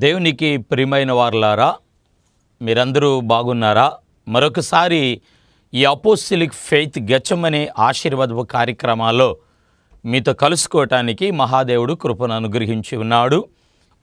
దేవునికి ప్రియమైన వారులారా మీరందరూ బాగున్నారా? మరొకసారి ఈ అపోసిలిక్ ఫెయిత్ గచ్చమనే ఆశీర్వాదపు కార్యక్రమాల్లో మీతో కలుసుకోవటానికి మహాదేవుడు కృపను అనుగ్రహించి ఉన్నాడు.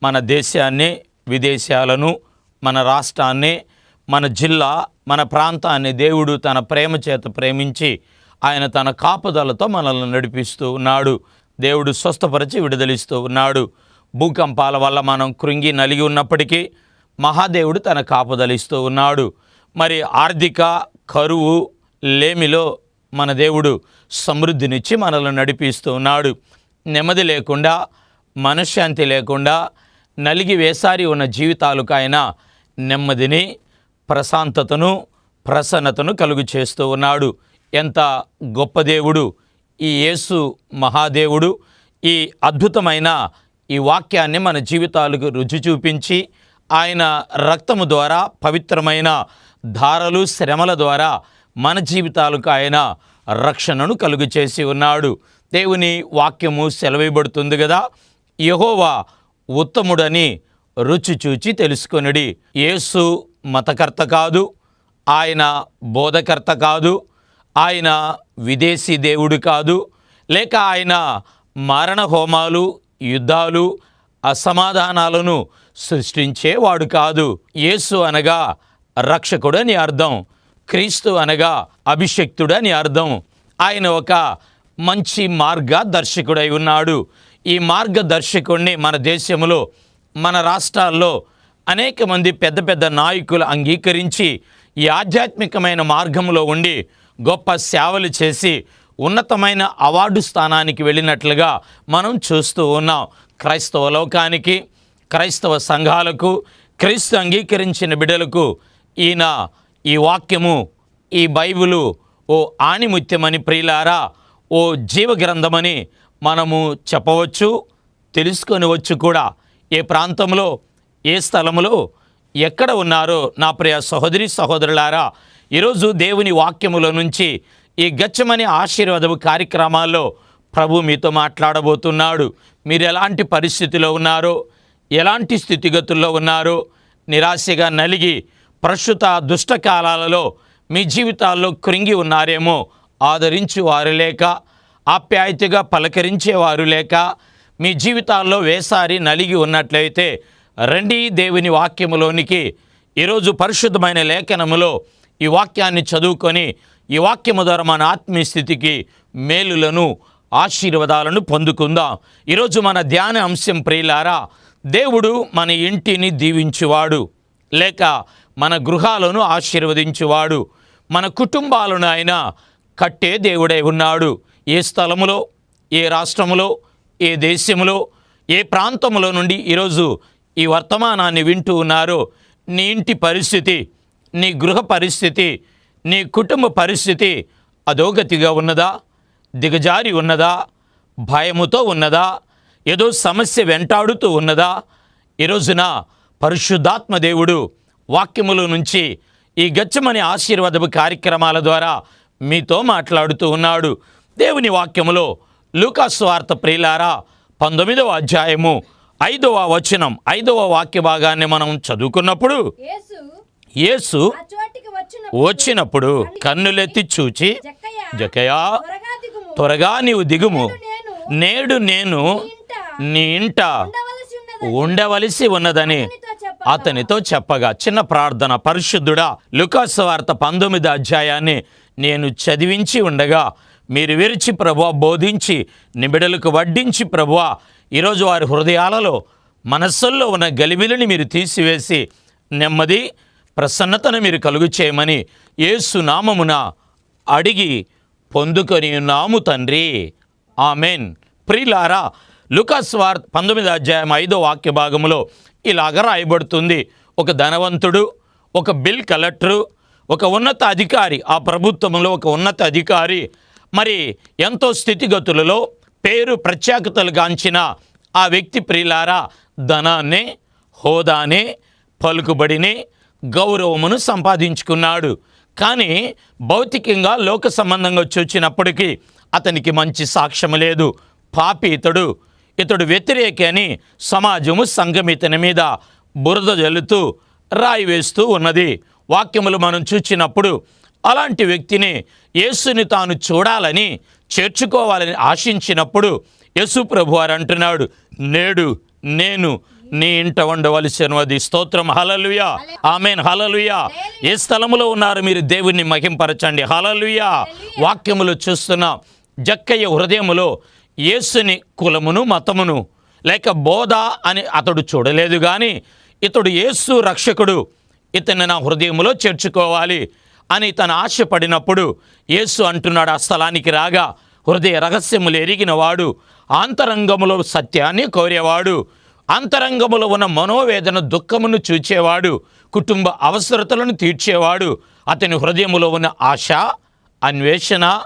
మన దేశాన్ని విదేశాలను మన రాష్ట్రాన్ని మన జిల్లా మన ప్రాంతాన్ని దేవుడు తన ప్రేమ చేత ప్రేమించి ఆయన తన కాపుదలతో మనల్ని నడిపిస్తూ ఉన్నాడు. దేవుడు స్వస్థపరిచి విడుదలిస్తూ ఉన్నాడు. భూకంపాల వల్ల మనం కృంగి నలిగి ఉన్నప్పటికీ మహాదేవుడు తన కాపుదలిస్తూ ఉన్నాడు. మరి ఆర్థిక కరువు లేమిలో మన దేవుడు సమృద్ధినిచ్చి మనల్ని నడిపిస్తూ ఉన్నాడు. నెమ్మది లేకుండా మనశ్శాంతి లేకుండా నలిగి వేసారి ఉన్న జీవితాలకు ఆయన నెమ్మదిని ప్రశాంతతను ప్రసన్నతను కలుగు చేస్తూ ఉన్నాడు. ఎంత గొప్ప దేవుడు! ఈ యేసు మహాదేవుడు ఈ అద్భుతమైన ఈ వాక్యాన్ని మన జీవితాలకు రుచి చూపించి ఆయన రక్తము ద్వారా పవిత్రమైన ధారలు శ్రమల ద్వారా మన జీవితాలకు ఆయన రక్షణను కలుగు చేసి ఉన్నాడు. దేవుని వాక్యము సెలవిబడుతుంది కదా? యహోవా ఉత్తముడని రుచి చూచి తెలుసుకొనిడి. యేసు మతకర్త కాదు ఆయన బోధకర్త కాదు ఆయన విదేశీ దేవుడు కాదు లేక ఆయన మారణ హోమాలు యుద్ధాలు అసమాధానాలను సృష్టించేవాడు కాదు. యేసు అనగా రక్షకుడని అర్థం. క్రీస్తు అనగా అభిషక్తుడని అర్థం. ఆయన ఒక మంచి మార్గదర్శకుడై ఉన్నాడు. ఈ మార్గదర్శకుడిని మన దేశంలో మన రాష్ట్రాల్లో అనేక మంది పెద్ద పెద్ద నాయకులు అంగీకరించి ఈ ఆధ్యాత్మికమైన మార్గంలో ఉండి గొప్ప సేవలు చేసి ఉన్నతమైన అవార్డు స్థానానికి వెళ్ళినట్లుగా మనం చూస్తూ ఉన్నాం. క్రైస్తవ లోకానికి క్రైస్తవ సంఘాలకు క్రీస్తు అంగీకరించిన బిడ్డలకు ఈయన ఈ వాక్యము ఈ బైబిలు ఓ ఆణిముత్యమని ప్రియులారా ఓ జీవగ్రంథమని మనము చెప్పవచ్చు తెలుసుకొనివచ్చు కూడా. ఏ ప్రాంతంలో ఏ స్థలంలో ఎక్కడ ఉన్నారో నా ప్రియ సహోదరి సహోదరులారా ఈరోజు దేవుని వాక్యముల నుంచి ఈ గచ్చమని ఆశీర్వాదపు కార్యక్రమాల్లో ప్రభు మీతో మాట్లాడబోతున్నాడు. మీరు ఎలాంటి పరిస్థితిలో ఉన్నారో ఎలాంటి స్థితిగతుల్లో ఉన్నారో నిరాశగా నలిగి ప్రస్తుత దుష్టకాలాలలో మీ జీవితాల్లో కృంగి ఉన్నారేమో ఆదరించేవారు లేక ఆప్యాయతగా పలకరించేవారు లేక మీ జీవితాల్లో వేసారి నలిగి ఉన్నట్లయితే రండి దేవుని వాక్యములోనికి. ఈరోజు పరిశుద్ధమైన లేఖనములో ఈ వాక్యాన్ని చదువుకొని ఈ వాక్యము ద్వారా మన ఆత్మీయ స్థితికి మేలులను ఆశీర్వాదాలను పొందుకుందాం. ఈరోజు మన ధ్యాన అంశం ప్రియులారా దేవుడు మన ఇంటిని దీవించువాడు లేక మన గృహాలను ఆశీర్వదించువాడు మన కుటుంబాలను ఆయన కట్టే దేవుడై ఉన్నాడు. ఏ స్థలములో ఏ రాష్ట్రములో ఏ దేశంలో ఏ ప్రాంతంలో నుండి ఈరోజు ఈ వర్తమానాన్ని వింటూ ఉన్నారో నీ ఇంటి పరిస్థితి నీ గృహ పరిస్థితి నీ కుటుంబ పరిస్థితి అధోగతిగా ఉన్నదా? దిగజారి ఉన్నదా? భయముతో ఉన్నదా? ఏదో సమస్య వెంటాడుతూ ఉన్నదా? ఈ రోజున పరిశుద్ధాత్మ దేవుడు వాక్యముల నుంచి ఈ గచ్చమని ఆశీర్వాదపు కార్యక్రమాల ద్వారా మీతో మాట్లాడుతూ ఉన్నాడు. దేవుని వాక్యములో లూకాసు వార్త ప్రియులారా పంతొమ్మిదవ అధ్యాయము ఐదవ వచనం ఐదవ వాక్య భాగాన్ని మనం చదువుకున్నప్పుడు యేసు వచ్చినప్పుడు కన్నులెత్తి చూచి జకయా త్వరగా నీవు దిగుము. నేడు నేను నీ ఇంట ఉండవలసి ఉన్నది ఉండవలసి ఉన్నదని అతనితో చెప్పగా, చిన్న ప్రార్థన. పరిశుద్ధుడా లుకాసు వార్త పంతొమ్మిది అధ్యాయాన్ని నేను చదివించి ఉండగా మీరు విరిచి ప్రభువా బోధించి నిబిడలకు వడ్డించి ప్రభువా ఈరోజు వారి హృదయాలలో మనస్సుల్లో ఉన్న గలిబిలిని మీరు తీసివేసి నెమ్మది ప్రసన్నతను మీరు కలుగు చేయమని ఏసు నామమున అడిగి పొందుకొని నాము తండ్రి. ఆమెన్. ప్రిలారా లుకాస్ వార్ పంతొమ్మిది అధ్యాయం ఐదో వాక్య భాగంలో ఇలాగ రాయబడుతుంది. ఒక ధనవంతుడు ఒక బిల్ కలెక్టరు ఒక ఉన్నత అధికారి ఆ ప్రభుత్వంలో ఒక ఉన్నత అధికారి మరి ఎంతో స్థితిగతులలో పేరు ప్రత్యేకతలు గాంచిన ఆ వ్యక్తి ప్రియులారా ధనాన్ని హోదాని పలుకుబడిని గౌరవమును సంపాదించుకున్నాడు. కానీ భౌతికంగా లోక సంబంధంగా చూచినప్పటికీ అతనికి మంచి సాక్ష్యం లేదు. పాపి ఇతడు. ఇతడు వ్యతిరేకి అని సమాజము సంఘం ఇతని మీద బురద జల్లుతూ రాయి వేస్తూ ఉన్నది. వాక్యములు మనం చూచినప్పుడు అలాంటి వ్యక్తిని యేసుని తాను చూడాలని చేర్చుకోవాలని ఆశించినప్పుడు యేసు ప్రభు అంటున్నాడు నేడు నేను నీ ఇంట ఉండవలసినది స్తోత్రం. హలలుయా ఆమెన్. హలలుయా ఏ స్థలములో ఉన్నారు మీరు దేవుణ్ణి మహింపరచండి? హలలుయా వాక్యములు చూస్తున్న జక్కయ్య హృదయములో యేసుని కులమును మతమును లేక బోధ అని అతడు చూడలేదు కానీ ఇతడు యేసు రక్షకుడు ఇతన్ని నా హృదయంలో చేర్చుకోవాలి అని తను ఆశపడినప్పుడు యేసు అంటున్నాడు ఆ స్థలానికి రాగా హృదయ రహస్యములు ఎరిగిన వాడు ఆంతరంగములో సత్యాన్ని కోరేవాడు అంతరంగములో ఉన్న మనోవేదన దుఃఖమును చూచేవాడు కుటుంబ అవసరతలను తీర్చేవాడు. అతని హృదయములో ఉన్న ఆశ అన్వేషణ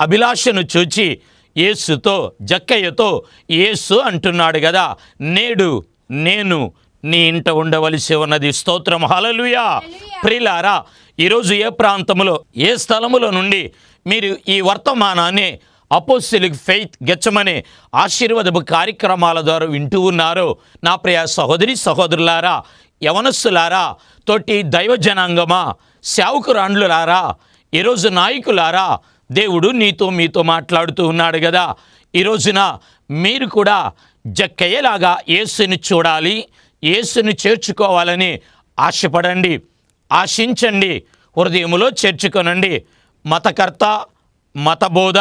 అభిలాషను చూచి యేసుతో జక్కయ్యతో యేసు అంటున్నాడు కదా నేడు నేను నీ ఇంట ఉండవలసి ఉన్నది. స్తోత్రం. హలలుయా ప్రిలారా ఈరోజు ఏ ప్రాంతంలో ఏ స్థలములో నుండి మీరు ఈ వర్తమానాన్ని అపోస్టిలిక్ ఫెయిత్ గెచ్చమనే ఆశీర్వాదపు కార్యక్రమాల ద్వారా వింటూ ఉన్నారో. నా ప్రియ సహోదరి సహోదరులారా యవనస్సులారా తోటి దైవజనాంగమా సేవకురాండ్లులారా ఈరోజు నాయకులారా దేవుడు నీతో మీతో మాట్లాడుతూ ఉన్నాడు కదా. ఈరోజున మీరు కూడా జక్కయ్యేలాగా యేసుని చూడాలి యేసుని చేర్చుకోవాలని ఆశపడండి ఆశించండి హృదయములో చేర్చుకొనండి. మతకర్త మతబోధ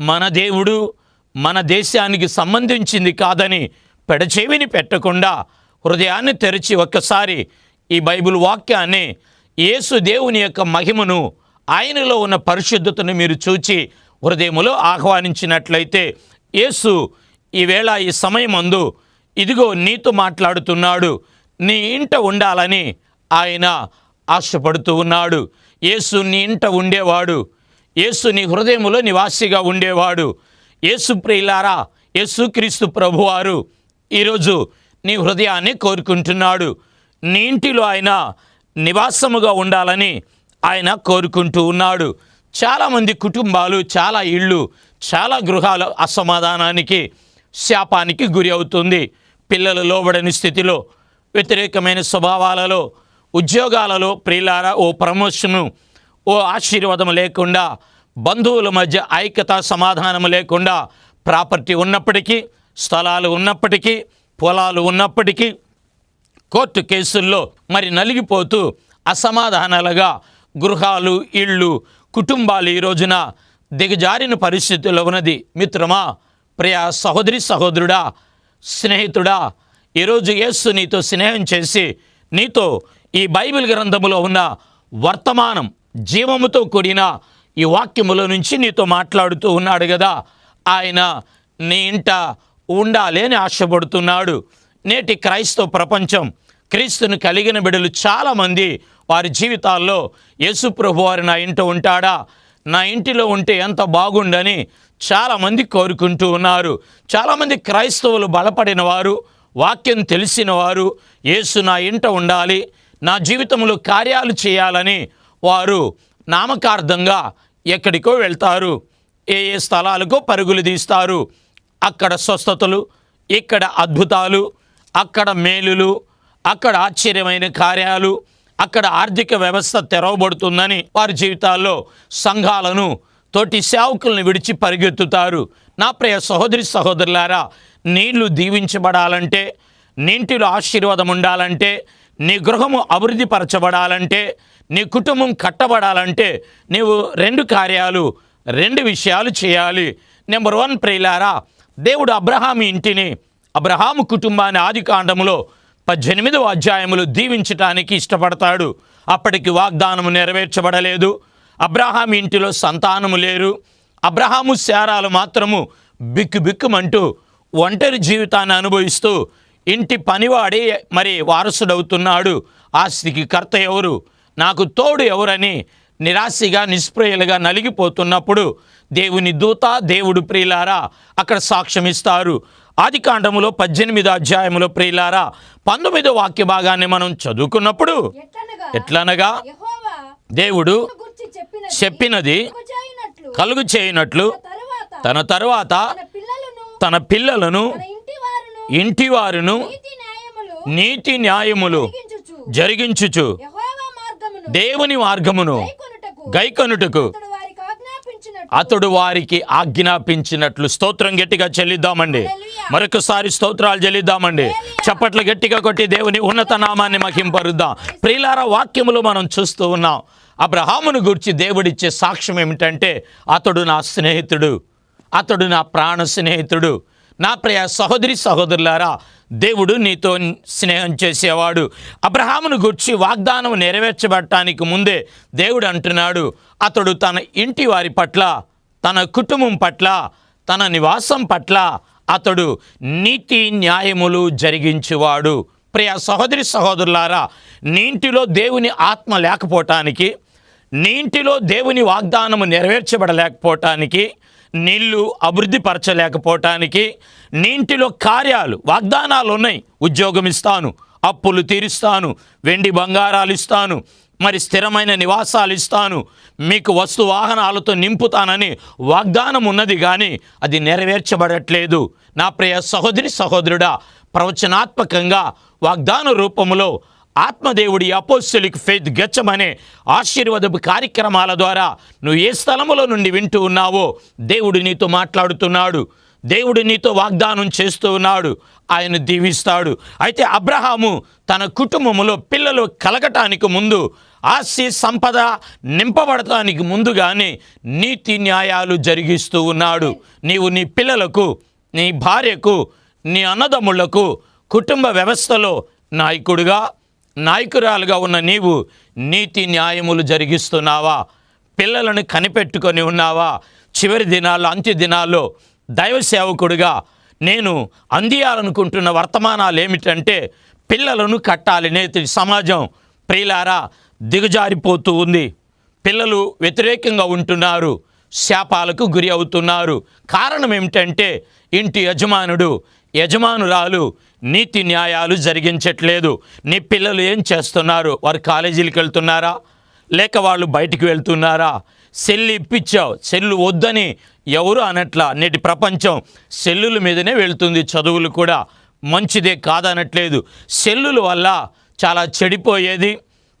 మన దేవుడు మన దేశానికి సంబంధించింది కాదని పెడచెవిని పెట్టకుండా హృదయాన్ని తెరిచి ఒక్కసారి ఈ బైబిల్ వాక్యాన్ని యేసు దేవుని యొక్క మహిమను ఆయనలో ఉన్న పరిశుద్ధతను మీరు చూచి హృదయములో ఆహ్వానించినట్లయితే యేసు ఈవేళ ఈ సమయమందు ఇదిగో నీతో మాట్లాడుతున్నాడు నీ ఇంట ఉండాలని ఆయన ఆశపడుతూ ఉన్నాడు. యేసు నీ ఇంట ఉండేవాడు. యేసు నీ హృదయములో నివాసిగా ఉండేవాడు. యేసు ప్రియులారా యేసుక్రీస్తు ప్రభువారు ఈరోజు నీ హృదయాన్ని కోరుకుంటున్నాడు. నీ ఇంటిలో ఆయన నివాసముగా ఉండాలని ఆయన కోరుకుంటూ ఉన్నాడు. చాలామంది కుటుంబాలు చాలా ఇళ్ళు చాలా గృహాల అసమాధానానికి శాపానికి గురి అవుతుంది. పిల్లలు లోబడని స్థితిలో వ్యతిరేకమైన స్వభావాలలో ఉద్యోగాలలో ప్రియులారా ఓ ప్రమోషను ఓ ఆశీర్వాదం లేకుండా బంధువుల మధ్య ఐక్యత సమాధానం లేకుండా ప్రాపర్టీ ఉన్నప్పటికీ స్థలాలు ఉన్నప్పటికీ పొలాలు ఉన్నప్పటికీ కోర్టు కేసుల్లో మరి నలిగిపోతూ అసమాధానాలుగా గృహాలు ఇళ్ళు కుటుంబాలు ఈ రోజున దిగజారిన పరిస్థితుల్లో ఉన్నది. మిత్రమా ప్రియ సహోదరి సహోదరుడా స్నేహితుడా ఈరోజు యేసు నీతో స్నేహం చేసి నీతో ఈ బైబిల్ గ్రంథములో ఉన్న వర్తమానం జీవముతో కూడిన ఈ వాక్యములో నుంచి నీతో మాట్లాడుతూ ఉన్నాడు కదా. ఆయన నీ ఇంట ఉండాలి అని ఆశపడుతున్నాడు. నేటి క్రైస్తవ ప్రపంచం క్రీస్తుని కలిగిన బిడ్డలు చాలామంది వారి జీవితాల్లో యేసుప్రభు వారు నా ఇంట ఉంటాడా? నా ఇంటిలో ఉంటే ఎంత బాగుండని చాలామంది కోరుకుంటూ ఉన్నారు. చాలామంది క్రైస్తవులు బలపడిన వారు వాక్యం తెలిసిన వారు యేసు నా ఇంట ఉండాలి నా జీవితంలో కార్యాలు చేయాలని వారు నామకార్థంగా ఎక్కడికో వెళ్తారు. ఏ ఏ స్థలాలకో పరుగులు తీస్తారు. అక్కడ స్వస్థతలు ఇక్కడ అద్భుతాలు అక్కడ మేలులు అక్కడ ఆశ్చర్యమైన కార్యాలు అక్కడ ఆర్థిక వ్యవస్థ తెరవబడుతుందని వారి జీవితాల్లో సంఘాలను తోటి సేవకులను విడిచి పరిగెత్తుతారు. నా ప్రియ సహోదరి సహోదరులారా నీళ్ళు దీవించబడాలంటే నీంటిలో ఆశీర్వాదం ఉండాలంటే నీ గృహము అభివృద్ధి పరచబడాలంటే నీ కుటుంబం కట్టబడాలంటే నీవు రెండు కార్యాలు రెండు విషయాలు చేయాలి. నెంబర్ వన్ ప్రియులారా దేవుడు అబ్రహాం ఇంటిని అబ్రహాము కుటుంబాన్ని ఆది కాండములో పద్దెనిమిదవ అధ్యాయములు దీవించటానికి ఇష్టపడతాడు. అప్పటికి వాగ్దానము నెరవేర్చబడలేదు. అబ్రహాం ఇంటిలో సంతానము లేరు. అబ్రహాము శారాలు మాత్రము బిక్కు బిక్కుమంటూ ఒంటరి జీవితాన్ని అనుభవిస్తూ ఇంటి పనివాడే మరి వారసుడవుతున్నాడు. ఆస్తికి కర్త ఎవరు? నాకు తోడు ఎవరని నిరాశగా నిస్ప్రయలుగా నలిగిపోతున్నప్పుడు దేవుని దూత దేవుడు ప్రియులారా అక్కడ సాక్ష్యం ఇస్తారు. ఆది కాండములో పద్దెనిమిదో అధ్యాయములో ప్రియులారా పంతొమ్మిదో వాక్య భాగాన్ని మనం చదువుకున్నప్పుడు ఎట్లనగా దేవుడు చెప్పినది కలుగు చేయనట్లు. తన తరువాత తన పిల్లలను తన పిల్లలను తన ఇంటి వారును ఇంటి వారును నీతి న్యాయములు జరిగించుచు. దేవుని మార్గమును గైకొనుటకు అతడు వారికి ఆజ్ఞాపించినట్టు. అతడు వారికి ఆజ్ఞాపించినట్లు స్తోత్రం గట్టిగా చెల్లిద్దామండి. మరొకసారి స్తోత్రాలు చెల్లిద్దామండి. చప్పట్లు గట్టిగా కొట్టి దేవుని ఉన్నత నామాన్ని మహింపరుద్దాం. ప్రియులార వాక్యములు మనం చూస్తూ ఉన్నాం. అబ్రహామును గురించి దేవుడిచ్చే సాక్ష్యం ఏమిటంటే అతడు నా స్నేహితుడు అతడు నా ప్రాణ స్నేహితుడు నా ప్రియ సహోదరి సహోదరులారా దేవుడు నీతో స్నేహం చేసేవాడు. అబ్రహామును గుర్చి వాగ్దానం నెరవేర్చబడటానికి ముందే దేవుడు అంటున్నాడు అతడు తన ఇంటి వారి పట్ల తన కుటుంబం పట్ల తన నివాసం పట్ల అతడు నీతి న్యాయములు జరిగించేవాడు. ప్రియ సహోదరి సహోదరులారా నీ ఇంటిలో దేవుని ఆత్మ లేకపోవటానికి నీ ఇంటిలో దేవుని వాగ్దానము నెరవేర్చబడలేకపోవటానికి నీళ్ళు అభివృద్ధి పరచలేకపోవటానికి నీటిలో కార్యాలు వాగ్దానాలు ఉన్నాయి ఉద్యోగం ఇస్తాను అప్పులు తీరుస్తాను వెండి బంగారాలు ఇస్తాను మరి స్థిరమైన నివాసాలు ఇస్తాను మీకు వస్తు వాహనాలతో నింపుతానని వాగ్దానం ఉన్నది కానీ అది నెరవేర్చబడట్లేదు. నా ప్రియ సహోదరి సహోదరుడా ప్రవచనాత్మకంగా వాగ్దాన రూపంలో ఆత్మదేవుడి అపోస్తులిక్ ఫెయిత్ గచ్చమనే ఆశీర్వాదపు కార్యక్రమాల ద్వారా నువ్వు ఏ స్థలములో నుండి వింటూ ఉన్నావో దేవుడు నీతో మాట్లాడుతున్నాడు. దేవుడు నీతో వాగ్దానం చేస్తూ ఉన్నాడు. ఆయన దీవిస్తాడు. అయితే అబ్రహాము తన కుటుంబములో పిల్లలు కలగటానికి ముందు ఆస్తి సంపద నింపబడటానికి ముందుగానే నీతి న్యాయాలు జరిగిస్తూ ఉన్నాడు. నీవు నీ పిల్లలకు నీ భార్యకు నీ అన్నదమ్ముళ్ళకు కుటుంబ వ్యవస్థలో నాయకుడిగా నాయకురాలుగా ఉన్న నీవు నీతి న్యాయములు జరిగిస్తున్నావా? పిల్లలను కనిపెట్టుకొని ఉన్నావా? చివరి దినాల్లో అంత్య దినాల్లో దైవ సేవకుడిగా నేను అందియాలనుకుంటున్న వర్తమానాలు ఏమిటంటే పిల్లలను కట్టాలి. నేతి సమాజం ప్రియులారా దిగజారిపోతూ ఉంది. పిల్లలు వ్యతిరేకంగా ఉంటున్నారు. శాపాలకు గురి అవుతున్నారు. కారణం ఏమిటంటే ఇంటి యజమానుడు యజమానురాలు నీతి న్యాయాలు జరిగించట్లేదు. నీ పిల్లలు ఏం చేస్తున్నారు? వారు కాలేజీలకు వెళ్తున్నారా? లేక వాళ్ళు బయటికి వెళ్తున్నారా? సెల్లు ఇప్పించావు సెల్లు వద్దని ఎవరు అనట్లా? నేటి ప్రపంచం సెల్లుల మీదనే వెళ్తుంది చదువులు కూడా. మంచిదే కాదనట్లేదు. సెల్లుల వల్ల చాలా చెడిపోయేది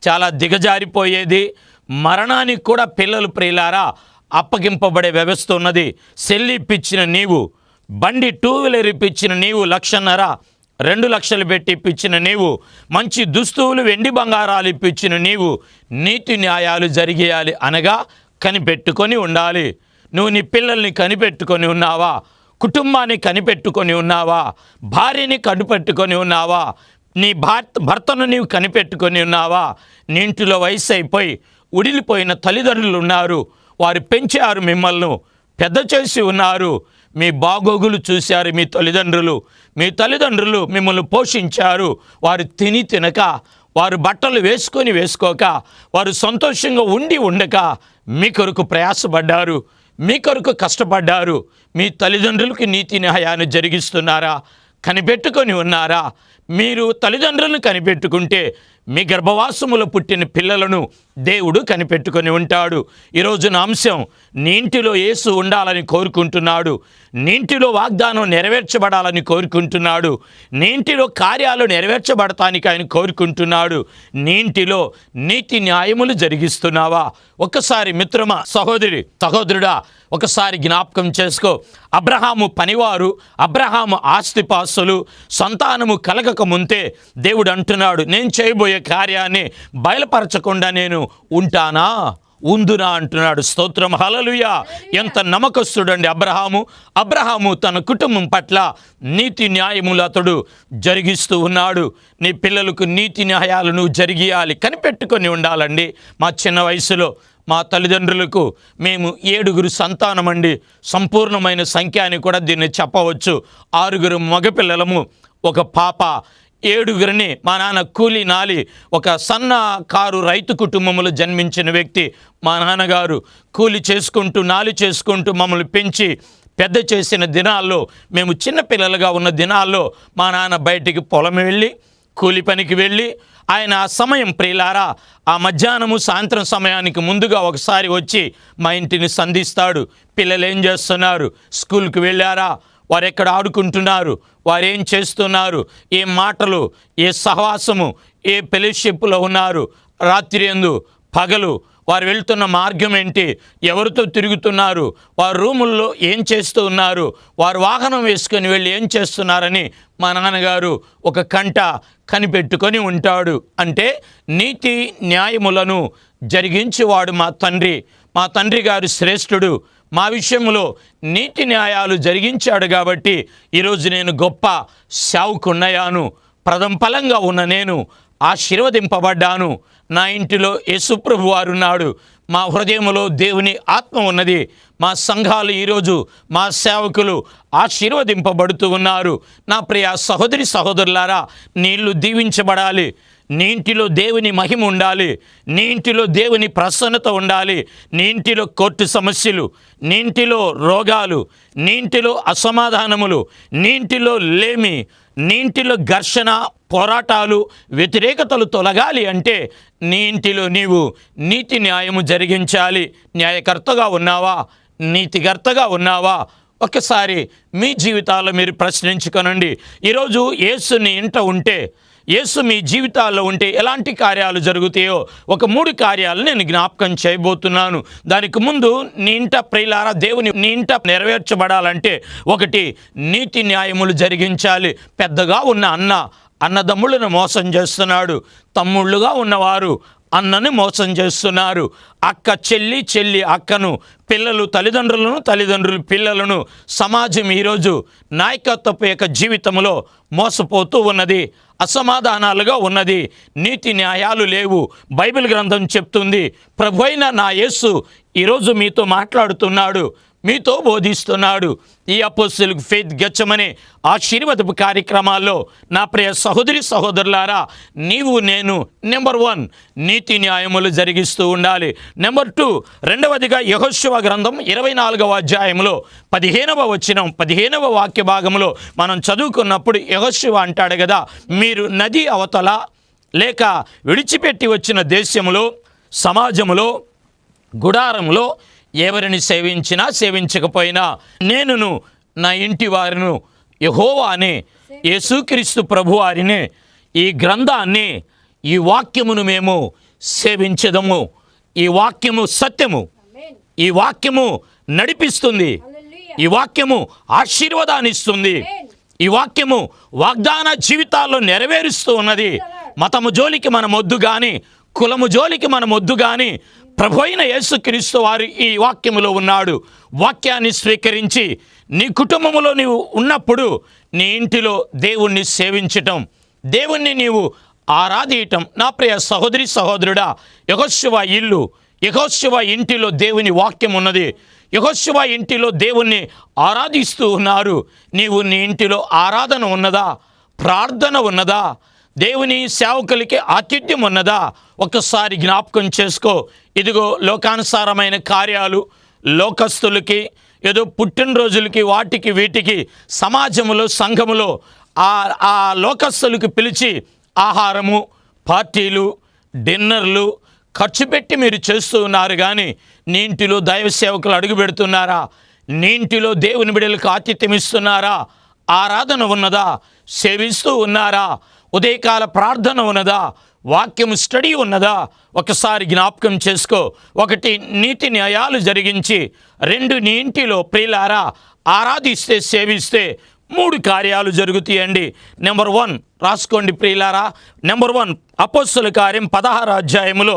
చాలా దిగజారిపోయేది. మరణానికి కూడా పిల్లలు ప్రియులారా అప్పగింపబడే వ్యవస్థ ఉన్నది. సెల్లు ఇప్పించిన నీవు బండి టూ వీలర్ ఇప్పించిన నీవు లక్షన్నర రెండు లక్షలు పెట్టి ఇప్పించిన నీవు మంచి దుస్తువులు వెండి బంగారాలు ఇప్పించిన నీవు నీతి న్యాయాలు జరిగేయాలి అనగా కనిపెట్టుకొని ఉండాలి. నువ్వు నీ పిల్లల్ని కనిపెట్టుకొని ఉన్నావా? కుటుంబాన్ని కనిపెట్టుకొని ఉన్నావా? భార్యని కనిపెట్టుకొని ఉన్నావా? నీ భర్త భర్తను నీవు కనిపెట్టుకొని ఉన్నావా? నీ ఇంటిలో వయసు అయిపోయి ఉడిలిపోయిన తల్లిదండ్రులు ఉన్నారు. వారు పెంచారు మిమ్మల్ని పెద్ద చేసి ఉన్నారు. మీ బాగోగులు చూశారు మీ తల్లిదండ్రులు. మీ తల్లిదండ్రులు మిమ్మల్ని పోషించారు. వారు తిని తినక వారు బట్టలు వేసుకొని వేసుకోక వారు సంతోషంగా ఉండి ఉండక మీ కొరకు ప్రయాసపడ్డారు మీ కొరకు కష్టపడ్డారు. మీ తల్లిదండ్రులకు నీతి న్యాయాన్ని జరిగిస్తున్నారా? కనిపెట్టుకొని ఉన్నారా? మీరు తల్లిదండ్రులను కనిపెట్టుకుంటే మీ గర్భవాసములో పుట్టిన పిల్లలను దేవుడు కనిపెట్టుకొని ఉంటాడు. ఈరోజు నా అంశం నీంటిలో యేసు ఉండాలని కోరుకుంటున్నాడు. నీంటిలో వాగ్దానం నెరవేర్చబడాలని కోరుకుంటున్నాడు. నీంటిలో కార్యాలు నెరవేర్చబడటానికి ఆయన కోరుకుంటున్నాడు. నీంటిలో నీతి న్యాయములు జరిగిస్తున్నావా? ఒక్కసారి మిత్రమా సహోదరి సహోదరుడా ఒకసారి జ్ఞాపకం చేసుకో. అబ్రహాము పనివారు అబ్రహాము ఆస్తిపాస్తులు సంతానము కలగక ముందే దేవుడు అంటున్నాడు నేను చేయబోయే కార్యాన్ని బయలుపరచకుండా నేను ఉంటానా? ఉందునా అంటున్నాడు స్తోత్రం. హలలుయ ఎంత నమ్మకస్తుడండి అబ్రహాము. అబ్రహాము తన కుటుంబం పట్ల నీతి న్యాయములు అతడు జరిగిస్తూ ఉన్నాడు. నీ పిల్లలకు నీతి న్యాయాలను జరిగియాలి కనిపెట్టుకొని ఉండాలండి. మా చిన్న వయసులో మా తల్లిదండ్రులకు మేము ఏడుగురు సంతానమండి. సంపూర్ణమైన సంఖ్య అని కూడా దీన్ని చెప్పవచ్చు. ఆరుగురు మగపిల్లలము ఒక పాప ఏడుగురిని మా నాన్న కూలి నాలి ఒక సన్న కారు రైతు కుటుంబంలో జన్మించిన వ్యక్తి మా నాన్నగారు కూలి చేసుకుంటూ నాలి చేసుకుంటూ మమ్మల్ని పెంచి పెద్ద చేసిన దినాల్లో మేము చిన్నపిల్లలుగా ఉన్న దినాల్లో మా నాన్న బయటికి పొలం వెళ్ళి కూలి పనికి వెళ్ళి ఆయన ఆ సమయం ప్రియులారా ఆ మధ్యాహ్నము సాయంత్రం సమయానికి ముందుగా ఒకసారి వచ్చి మా ఇంటిని సంధిస్తాడు. పిల్లలు ఏం చేస్తున్నారు? స్కూల్కి వెళ్ళారా? వారు ఎక్కడ ఆడుకుంటున్నారు? వారు ఏం చేస్తున్నారు? ఏ మాటలు? ఏ సహవాసము? ఏ ఫెలోషిప్లో ఉన్నారు? రాత్రి ఎందు పగలు వారు వెళ్తున్న మార్గం ఏంటి? ఎవరితో తిరుగుతున్నారు? వారు రూముల్లో ఏం చేస్తూ ఉన్నారు? వారు వాహనం వేసుకొని వెళ్ళి ఏం చేస్తున్నారని మా నాన్నగారు ఒక కంట కనిపెట్టుకొని ఉంటాడు. అంటే నీతి న్యాయములను జరిగించేవాడు మా తండ్రి. మా తండ్రి గారు శ్రేష్ఠుడు. మా విషయంలో నీతి న్యాయాలు జరిగించాడు కాబట్టి ఈరోజు నేను గొప్ప సావుకున్నయాను ప్రథంఫలంగా ఉన్న నేను ఆశీర్వదింపబడ్డాను. నా ఇంటిలో యేసుప్రభు వారున్నాడు మా హృదయంలో దేవుని ఆత్మ ఉన్నది. మా సంఘాలు ఈరోజు మా సేవకులు ఆశీర్వదింపబడుతూ ఉన్నారు. నా ప్రియ సహోదరి సహోదరులారా నీళ్ళు దీవించబడాలి. నీ ఇంటిలో దేవుని మహిమ ఉండాలి. నీ ఇంటిలో దేవుని ప్రసన్నత ఉండాలి. నీ ఇంటిలో కోర్టు సమస్యలు నీ ఇంటిలో రోగాలు నీ ఇంటిలో అసమాధానములు నీ ఇంటిలో లేమి నీ ఇంటిలో ఘర్షణ పోరాటాలు వ్యతిరేకతలు తొలగాలి అంటే నీ ఇంటిలో నీవు నీతి న్యాయము జరిగించాలి. న్యాయకర్తగా ఉన్నావా? నీతికర్తగా ఉన్నావా? ఒకసారి మీ జీవితాల్లో మీరు ప్రశ్నించుకొనండి. ఈరోజు యేసుని ఇంట ఉంటే యేసు మీ జీవితాల్లో ఉంటే ఎలాంటి కార్యాలు జరుగుతాయో ఒక మూడు కార్యాలు నేను జ్ఞాపకం చేయబోతున్నాను. దానికి ముందు నీ ఇంట ప్రియులారా దేవుని నీ ఇంట నెరవేర్చబడాలంటే ఒకటి నీతి న్యాయములు జరిగించాలి. పెద్దగా ఉన్న అన్న అన్నదమ్ములను మోసం చేస్తున్నాడు. తమ్ముళ్ళుగా ఉన్నవారు అన్నని మోసం చేస్తున్నారు. అక్క చెల్లి చెల్లి అక్కను పిల్లలు తల్లిదండ్రులను తల్లిదండ్రులు పిల్లలను సమాజం ఈరోజు నాయకత్వపు యొక్క జీవితంలో మోసపోతూ ఉన్నది. అసమాధానాలుగా ఉన్నది. నీతి న్యాయాలు లేవు. బైబిల్ గ్రంథం చెప్తుంది ప్రభు అయిన నా యేసు ఈరోజు మీతో మాట్లాడుతున్నాడు మీతో బోధిస్తున్నాడు ఈ అపోస్తులకు ఫెయిత్ గచ్చమనే ఆశీర్వదపు కార్యక్రమాల్లో నా ప్రియ సహోదరి సహోదరులారా నీవు నేను నెంబర్ వన్ నీతి న్యాయములు జరిగిస్తూ ఉండాలి. నెంబర్ టూ రెండవదిగా యహోశివ గ్రంథం ఇరవై నాలుగవ అధ్యాయంలో పదిహేనవ వచనం పదిహేనవ వాక్య భాగంలో మనం చదువుకున్నప్పుడు యహోశివ అంటాడు కదా మీరు నది అవతల లేక విడిచిపెట్టి వచ్చిన దేశములో సమాజములో గుడారంలో ఎవరిని సేవించినా సేవించకపోయినా నేనును నా ఇంటి వారిను యహోవా అనే యేసుక్రీస్తు ప్రభు వారిని ఈ గ్రంథాన్ని ఈ వాక్యమును మేము సేవించదము. ఈ వాక్యము సత్యము. ఈ వాక్యము నడిపిస్తుంది. ఈ వాక్యము ఆశీర్వాదాన్ని ఇస్తుంది ఈ వాక్యము వాగ్దాన జీవితాల్లో నెరవేరుస్తూ ఉన్నది. మతము జోలికి మన మొద్దు గాని కులము జోలికి మన మొద్దు గాని ప్రభు అయిన యేసుక్రీస్తు వారు ఈ వాక్యములో ఉన్నాడు. వాక్యాన్ని స్వీకరించి నీ కుటుంబంలో నీవు ఉన్నప్పుడు నీ ఇంటిలో దేవుణ్ణి సేవించటం. దేవుణ్ణి నీవు ఆరాధియటం. నా ప్రియ సహోదరి సహోదరుడా యహోశివ ఇల్లు యహోశివ ఇంటిలో దేవుని వాక్యం ఉన్నది. యహోశివ ఇంటిలో దేవుణ్ణి ఆరాధిస్తూ ఉన్నారు. నీవు నీ ఇంటిలో ఆరాధన ఉన్నదా? ప్రార్థన ఉన్నదా? దేవుని సేవకులకి ఆతిథ్యం ఉన్నదా? ఒక్కసారి జ్ఞాపకం చేసుకో. ఇదిగో లోకానుసారమైన కార్యాలు లోకస్తులకి ఏదో పుట్టినరోజులకి వాటికి వీటికి సమాజంలో సంఘములో ఆ ఆ లోకస్తులకు పిలిచి ఆహారము పార్టీలు డిన్నర్లు ఖర్చు పెట్టి మీరు చేస్తూ ఉన్నారు కానీ నీ ఇంటిలో దైవ సేవకులు అడుగు పెడుతున్నారా? నీ ఇంటిలో దేవుని బిడలకు ఆతిథ్యం ఇస్తున్నారా? ఆరాధన ఉన్నదా? సేవిస్తూ ఉన్నారా? ఉదయకాల ప్రార్థన ఉన్నదా? వాక్యం స్టడీ ఉన్నదా? ఒకసారి జ్ఞాపకం చేసుకో. ఒకటి నీతి న్యాయాలు జరిగించి రెండు నీ ఇంటిలో ప్రియులారా ఆరాధిస్తే సేవిస్తే మూడు కార్యాలు జరుగుతాయండి. నెంబర్ వన్ రాసుకోండి ప్రియులారా. నెంబర్ వన్ అపోస్సుల కార్యం పదహారు అధ్యాయములో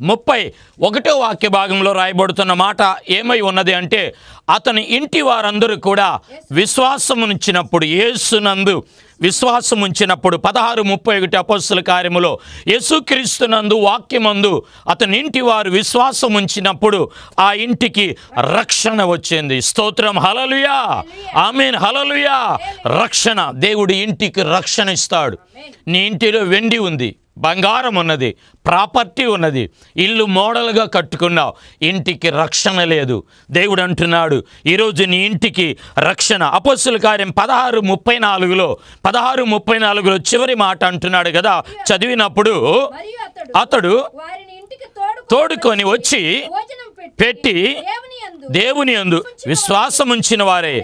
ముప్పై ఒకటో వాక్య భాగంలో రాయబడుతున్న మాట ఏమై ఉన్నది అంటే అతని ఇంటి వారందరూ కూడా విశ్వాసమునిచ్చినప్పుడు ఏసునందు విశ్వాసం ఉంచినప్పుడు పదహారు ముప్పై ఒకటి అపస్సుల కార్యములో యేసుక్రీస్తునందు వాక్యమందు అతని ఇంటి వారు విశ్వాసం ఉంచినప్పుడు ఆ ఇంటికి రక్షణ వచ్చింది. స్తోత్రం. హలలుయా ఆమెన్. హలలుయా రక్షణ. దేవుడి ఇంటికి రక్షణ ఇస్తాడు. నీ ఇంటిలో వెండి ఉంది. బంగారం ఉన్నది ప్రాపర్టీ ఉన్నది. ఇల్లు మోడల్గా కట్టుకున్నావు ఇంటికి రక్షణ లేదు. దేవుడు అంటున్నాడు ఈరోజు నీ ఇంటికి రక్షణ. అపస్సుల కార్యం పదహారు ముప్పై నాలుగులో పదహారు ముప్పై నాలుగులో చివరి మాట అంటున్నాడు కదా చదివినప్పుడు అతడు తోడుకొని వచ్చి పెట్టి దేవుని యందు దేవుని యందు విశ్వాసం ఉంచిన వారే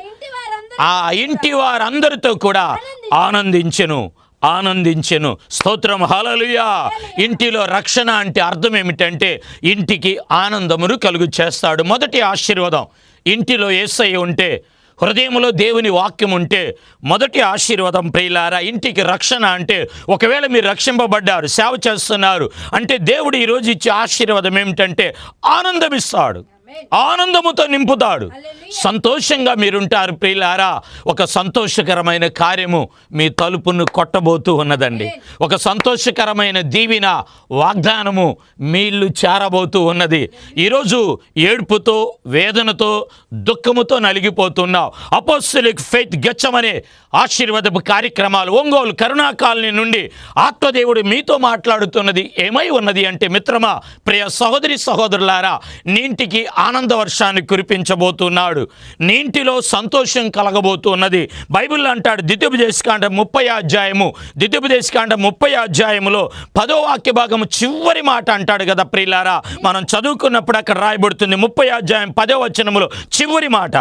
ఆ ఇంటి వారందరితో కూడా ఆనందించెను. ఆనందించెను. స్తోత్రం. హలలుయా ఇంటిలో రక్షణ అంటే అర్థం ఏమిటంటే ఇంటికి ఆనందమును కలుగు చేస్తాడు. మొదటి ఆశీర్వాదం. ఇంటిలో ఏసై ఉంటే హృదయంలో దేవుని వాక్యం ఉంటే మొదటి ఆశీర్వాదం ప్రియులారా ఇంటికి రక్షణ అంటే ఒకవేళ మీరు రక్షింపబడ్డారు సేవ చేస్తున్నారు అంటే దేవుడు ఈరోజు ఇచ్చే ఆశీర్వాదం ఏమిటంటే ఆనందం ఇస్తాడు ఆనందముతో నింపుతాడు. సంతోషంగా మీరుంటారు ప్రియులారా. ఒక సంతోషకరమైన కార్యము మీ తలుపును కొట్టబోతూ ఉన్నదండి. ఒక సంతోషకరమైన దీవిన వాగ్దానము మీ ఇల్లు చేరబోతూ ఉన్నది. ఈరోజు ఏడుపుతో వేదనతో దుఃఖముతో నలిగిపోతున్నావు. అపోస్తులిక్ ఫెయిత్ గెచ్చమనే ఆశీర్వాదపు కార్యక్రమాలు ఒంగోలు కరుణా కాలనీ నుండి ఆత్మదేవుడు మీతో మాట్లాడుతున్నది ఏమై ఉన్నది అంటే మిత్రమా ప్రియ సహోదరి సహోదరులారా నీ ఇంటికి ఆనంద వర్షాన్ని కురిపించబోతున్నాడు. నీ ఇంటిలో సంతోషం కలగబోతున్నది. బైబిల్ అంటాడు ద్వితీయోపదేశకాండ ముప్పై అధ్యాయము. ద్వితీయోపదేశకాండ ముప్పై అధ్యాయములో పదో వాక్య భాగము చివరి మాట అంటాడు కదా ప్రియులారా. మనం చదువుకున్నప్పుడు అక్కడ రాయబడుతుంది ముప్పై అధ్యాయం పదో వచనములో చివరి మాట.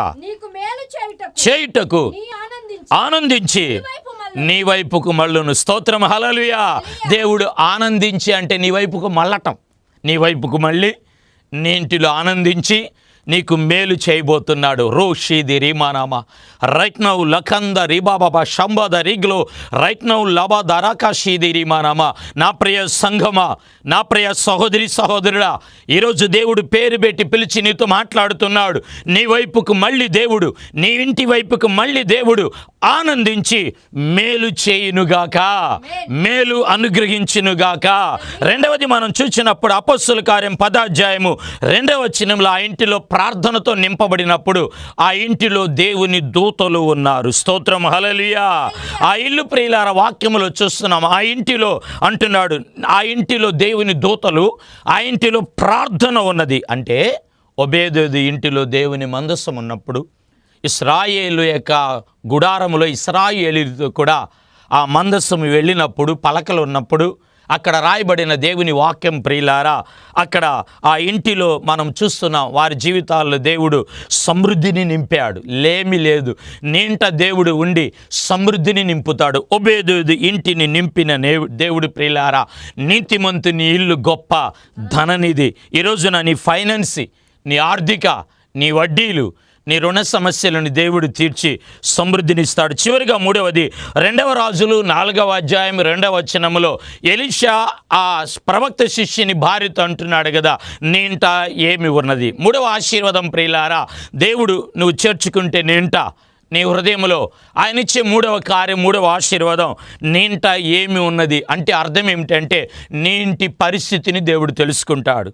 చేయుటకు ఆనందించి నీ వైపుకు మళ్ళును. స్తోత్రం. హలలుయా దేవుడు ఆనందించి అంటే నీ వైపుకు మళ్ళటం. నీ వైపుకు మళ్ళీ నీ ఇంటిలో ఆనందించి నీకు మేలు చేయబోతున్నాడు. రో షీది రీమానామా. రైట్ నౌ లఖంద రీబాబాబా శంబద రిగ్లో. రైట్ నౌ లబా రీమానామా. నా ప్రియ సంఘమా నా ప్రియ సహోదరి సహోదరుడా ఈరోజు దేవుడు పేరు పెట్టి పిలిచి నీతో మాట్లాడుతున్నాడు. నీ వైపుకు మళ్ళీ దేవుడు నీ ఇంటి వైపుకు మళ్ళీ దేవుడు ఆనందించి మేలు చేయునుగాక. మేలు అనుగ్రహించునుగాక. రెండవది మనం చూసినప్పుడు అపస్సుల కార్యం పదాధ్యాయము. రెండవ చినంలో ఆ ఇంటిలో ప్రార్థనతో నింపబడినప్పుడు ఆ ఇంటిలో దేవుని దూతలు ఉన్నారు. స్తోత్రం. హలలియా ఆ ఇల్లు ప్రియులార వాక్యములో చూస్తున్నాం. ఆ ఇంటిలో అంటున్నాడు ఆ ఇంటిలో దేవుని దూతలు ఆ ఇంటిలో ప్రార్థన ఉన్నది. అంటే ఒబేదేది ఇంటిలో దేవుని మందస్సం ఉన్నప్పుడు ఇస్రాయేలు యొక్క గుడారములో ఇస్రాయేలీలతో కూడా ఆ మందస్సము వెళ్ళినప్పుడు పలకలు ఉన్నప్పుడు అక్కడ రాయబడిన దేవుని వాక్యం ప్రియులారా అక్కడ ఆ ఇంటిలో మనం చూస్తున్నాం వారి జీవితాల్లో దేవుడు సమృద్ధిని నింపాడు. లేమి లేదు. నీంట దేవుడు ఉండి సమృద్ధిని నింపుతాడు. ఒబేదేది ఇంటిని నింపిన దేవుడు ప్రియులారా నీతిమంతుని ఇల్లు గొప్ప ధననిధి. ఈరోజున నీ ఫైనాన్స్ నీ ఆర్థిక నీ వడ్డీలు నీ రుణ సమస్యలను దేవుడు తీర్చి సమృద్ధినిస్తాడు. చివరిగా మూడవది రెండవ రాజులు నాలుగవ అధ్యాయం రెండవ వచనములో ఎలిషా ఆ ప్రవక్త శిష్యుని భార్యతో అంటున్నాడు కదా నేంట ఏమి ఉన్నది? మూడవ ఆశీర్వాదం ప్రియులారా దేవుడు నువ్వు చేర్చుకుంటే నేంట నీ హృదయంలో ఆయన ఇచ్చే మూడవ కార్యం మూడవ ఆశీర్వాదం నీంట ఏమి ఉన్నది? అంటే అర్థం ఏమిటంటే నీ ఇంటి పరిస్థితిని దేవుడు తెలుసుకుంటాడు.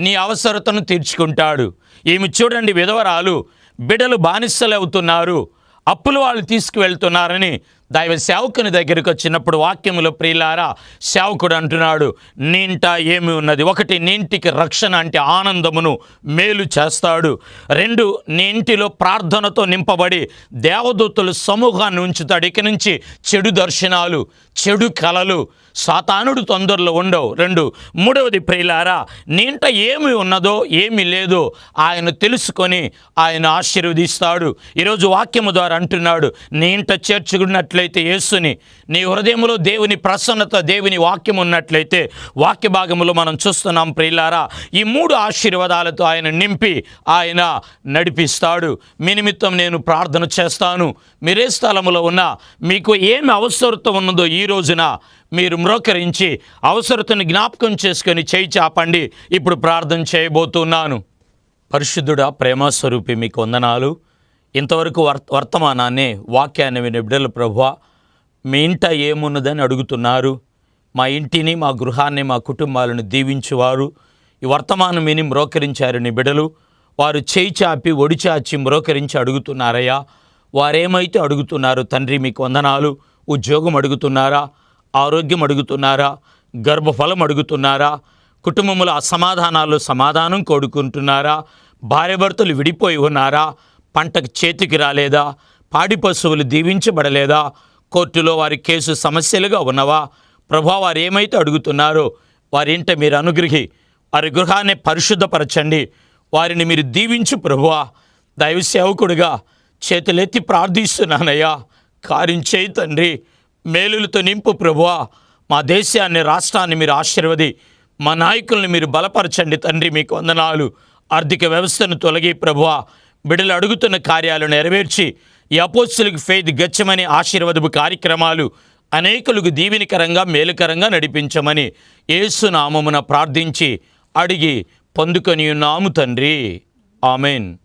నీ అవసరతను తీర్చుకుంటాడు. ఈమె చూడండి విధవరాలు బిడలు బానిసలవుతున్నారు. అప్పులు వాళ్ళు తీసుకువెళ్తున్నారని దైవ సేవకుని దగ్గరికి వచ్చినప్పుడు వాక్యములో ప్రియులారా సేవకుడు అంటున్నాడు నీంట ఏమి ఉన్నది. ఒకటి నీంటికి రక్షణ అంటే ఆనందమును మేలు చేస్తాడు. రెండు నీ ఇంటిలో ప్రార్థనతో నింపబడి దేవదూతలు సమూహాన్ని ఉంచుతాడు. ఇక నుంచి చెడు దర్శనాలు చెడు కలలు సాతానుడు తొందరలో ఉండవు. రెండు మూడవది ప్రియులారా నీంట ఏమి ఉన్నదో ఏమి లేదో ఆయన తెలుసుకొని ఆయన ఆశీర్వదిస్తాడు. ఈరోజు వాక్యము ద్వారా అంటున్నాడు నీ ఇంట ఉన్నట్లయితే యేసుని నీ హృదయంలో దేవుని ప్రసన్నత దేవుని వాక్యం ఉన్నట్లయితే వాక్య భాగంలో మనం చూస్తున్నాం ప్రియులారా ఈ మూడు ఆశీర్వాదాలతో ఆయన నింపి ఆయన నడిపిస్తాడు. మీ నిమిత్తం నేను ప్రార్థన చేస్తాను. మీరే స్థలంలో ఉన్నా మీకు ఏమి అవసరత ఉన్నదో ఈ రోజున మీరు మ్రోకరించి అవసరతను జ్ఞాపకం చేసుకొని చేయి చాపండి. ఇప్పుడు ప్రార్థన చేయబోతున్నాను. పరిశుద్ధుడా ప్రేమస్వరూపి మీకు వందనాలు. ఇంతవరకు వర్ వర్తమానాన్ని వాక్యాన్ని విని బిడ్డలు ప్రభువా మీ ఇంట ఏమున్నదని అడుగుతున్నారు. మా ఇంటిని మా గృహాన్ని మా కుటుంబాలను దీవించేవారు. ఈ వర్తమానం విని మ్రోకరించారు నీ బిడలు వారు చేయి చాపి ఒడిచాచి మ్రోకరించి అడుగుతున్నారయ్యా. వారేమైతే అడుగుతున్నారు తండ్రి మీకు వందనాలు. ఉద్యోగం అడుగుతున్నారా? ఆరోగ్యం అడుగుతున్నారా? గర్భఫలం అడుగుతున్నారా? కుటుంబంలో అసమాధానాలు సమాధానం కోరుకుంటున్నారా? భార్యాభర్తలు విడిపోయి ఉన్నారా? పంటకు చేతికి రాలేదా? పాడి పశువులు దీవించబడలేదా? కోర్టులో వారి కేసు సమస్యలుగా ఉన్నవా? ప్రభా వారు ఏమైతే అడుగుతున్నారో వారింట మీరు అనుగ్రహి వారి గృహాన్ని పరిశుద్ధపరచండి. వారిని మీరు దీవించు ప్రభువా. దైవ సేవకుడిగా చేతులెత్తి ప్రార్థిస్తున్నానయ్యా. కార్యం చేయి తండ్రి. మేలులతో నింపు ప్రభువా. మా దేశాన్ని రాష్ట్రాన్ని మీరు ఆశీర్వది. మా నాయకుల్ని మీరు బలపరచండి తండ్రి. మీకు వందనాలు. ఆర్థిక వ్యవస్థను తొలగి ప్రభువా. బిడ్డలు అడుగుతున్న కార్యాలు నెరవేర్చి ఈ అపోస్తులకు ఫెయిత్ గచ్చమని ఆశీర్వదపు కార్యక్రమాలు అనేకులకు దీవెనికరంగా మేలుకరంగా నడిపించమని ఏసునామమున ప్రార్థించి అడిగి పొందుకొని ఉన్నాము తండ్రి. ఆమెన్.